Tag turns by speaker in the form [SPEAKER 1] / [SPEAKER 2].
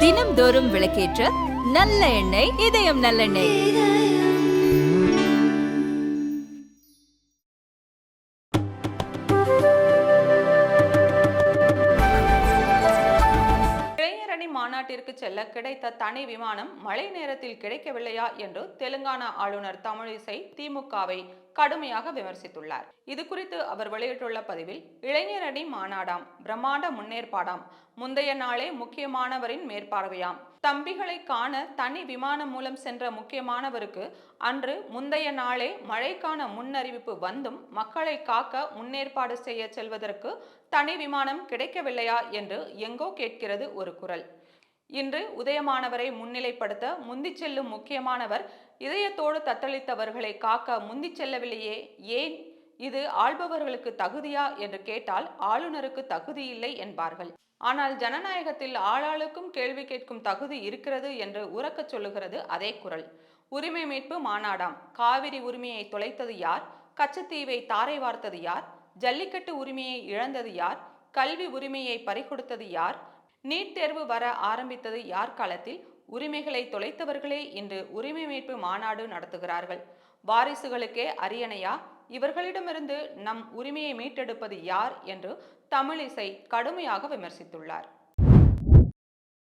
[SPEAKER 1] தினம்தோறும் விளக்கேற்ற நல்ல எண்ணெய் இதயம் நல்லெண்ணெய்
[SPEAKER 2] மாநாட்டிற்கு செல்ல கிடைத்த தனி விமானம் மழை நேரத்தில் கிடைக்கவில்லையா என்று தெலுங்கானா ஆளுநர் தமிழிசை திமுகவை கடுமையாக விமர்சித்துள்ளார். இது குறித்து அவர் வெளியிட்டுள்ள பதிவில் இளைஞரணி மாநாடாம் பிரம்மாண்ட முன்னேற்பாடாம் முந்தைய நாளே முக்கியமானவரின் மேற்பார்வையாம். தம்பிகளை காண தனி விமானம் மூலம் சென்ற முக்கியமானவருக்கு அன்று முந்தைய நாளே மழைக்கான முன்னறிவிப்பு வந்தும் மக்களை காக்க முன்னேற்பாடு செய்ய செல்வதற்கு தனி விமானம் கிடைக்கவில்லையா? என்று எங்கோ கேட்கிறது ஒரு குரல். இன்று உதயமானவரை முன்னிலைப்படுத்த முந்தி செல்லும் முக்கியமானவர் இதயத்தோடு தத்தளித்தவர்களை காக்க முந்தி செல்லவில்லையே ஏன்? இது ஆள்பவர்களுக்கு தகுதியா? என்று கேட்டால் ஆளுநருக்கு தகுதி இல்லை என்பார்கள். ஆனால் ஜனநாயகத்தில் ஆளாளுக்கும் கேள்வி கேட்கும் தகுதி இருக்கிறது என்று உறக்கச் சொல்லுகிறது அதே குரல். உரிமை மீட்பு மாநாடாம். காவிரி உரிமையை தொலைத்தது யார்? கச்சத்தீவை தாரை வார்த்தது யார்? ஜல்லிக்கட்டு உரிமையை இழந்தது யார்? கல்வி உரிமையை பறிகொடுத்தது யார்? நீட் தேர்வு வர ஆரம்பித்தது யார் காலத்தில்? உரிமைகளை தொலைத்தவர்களே இன்று உரிமை மீட்பு மாநாடு நடத்துகிறார்கள். வாரிசுகளுக்கே அரியணையா? இவர்களிடமிருந்து நம் உரிமையை மீட்டெடுப்பது யார்? என்று தமிழிசை கடுமையாக விமர்சித்துள்ளார்.